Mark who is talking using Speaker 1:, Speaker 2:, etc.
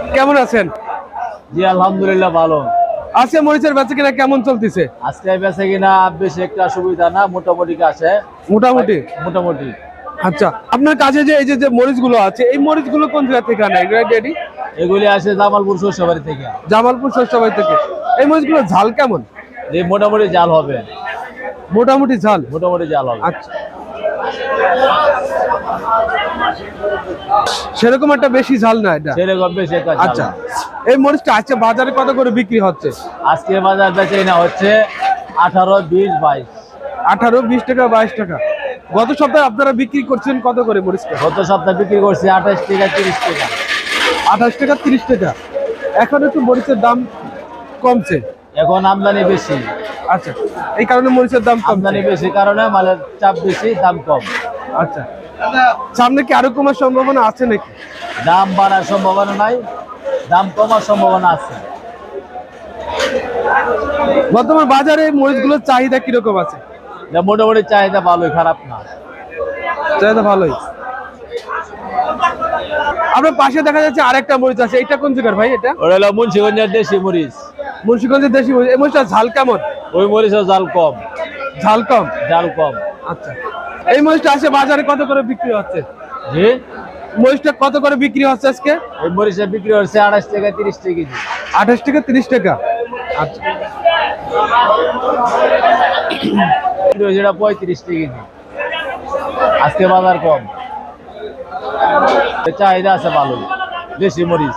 Speaker 1: কেমন আছেন?
Speaker 2: জি আলহামদুলিল্লাহ ভালো।
Speaker 1: আজকে মরিচের বেচা কিনা কেমন চলতেছে?
Speaker 2: আজকে বেঁচে কিনা বেশি একটা সুবিধা না মোটামুটি আছে
Speaker 1: মোটামুটি?
Speaker 2: মোটামুটি।
Speaker 1: আচ্ছা আপনার কাছে যে এই যে মরিচগুলো আছে এই মরিচগুলো কোন জায়গা থেকে আনে ড্যাডি
Speaker 2: এগুলি আসে জামালপুর শস্যবাড়ি থেকে।
Speaker 1: জামালপুর শস্যবাড়ি থেকে। এই মরিচগুলো ঝাল কেমন?
Speaker 2: যে মোটামুটি জাল হবে।
Speaker 1: মোটামুটি ঝাল?
Speaker 2: মোটামুটি জাল হবে।
Speaker 1: আচ্ছা। সেরকম একটা বেশি ঝাল না এটা?
Speaker 2: সেরকম বেশি একটা
Speaker 1: আচ্ছা। এই মরিচটা আজকে বাজারে কত করে বিক্রি হচ্ছে?
Speaker 2: আজকে বাজার বেচে না হচ্ছে আঠারো বিশ বাইশ।
Speaker 1: আঠারো বিশ টাকা বাইশ টাকা। গত সপ্তাহে আপনারা বিক্রি করছেন কত করে মরিচটা?
Speaker 2: গত সপ্তাহে বিক্রি করছি আঠাশ টাকা তিরিশ টাকা।
Speaker 1: আঠাশ টাকা তিরিশ টাকা। এখন একটু মরিচের দাম কমছে।
Speaker 2: এখন আমদানি বেশি।
Speaker 1: আচ্ছা। এই কারণে মরিচের দাম
Speaker 2: আমদানি বেশি কারণে মালের চাপ বেশি দাম কম।
Speaker 1: আচ্ছা। সামনে কি আরও কমার সম্ভাবনা আছে নাকি?
Speaker 2: দাম বাড়ার সম্ভাবনা নাই দাম কমার সম্ভাবনা আছে।
Speaker 1: বর্তমান বাজারে মরিচগুলোর চাহিদা কীরকম আছে?
Speaker 2: মোটামুটি চাহিদা ভালোই খারাপ না।
Speaker 1: চাহিদা ভালোই। আপনার পাশে দেখা যাচ্ছে আরেকটা মরিচ আছে এটা কোন জায়গার ভাই এটা?
Speaker 2: ওটা হলো মুন্সিগঞ্জের দেশি মরিচ।
Speaker 1: মুন্সিগঞ্জের দেশি মরিচ এই মরিচটা ঝাল কেমন?
Speaker 2: ওই মরিচের জাল কম।
Speaker 1: ঝাল কম?
Speaker 2: ঝাল কম।
Speaker 1: আচ্ছা। এই মরিচটা আছে বাজারে কত করে বিক্রি হচ্ছে?
Speaker 2: জি?
Speaker 1: মরিচটা কত করে বিক্রি হচ্ছে আজকে?
Speaker 2: এই মরিচের বিক্রি হচ্ছে আঠাশ টাকা তিরিশ টাকা কেজি।
Speaker 1: আঠাশ টাকা তিরিশ টাকা। আচ্ছা।
Speaker 2: এটা পঁয়ত্রিশ টাকা কেজি। আজকে বাজার কম। চাহিদা আছে ভালো। দেশি মরিচ।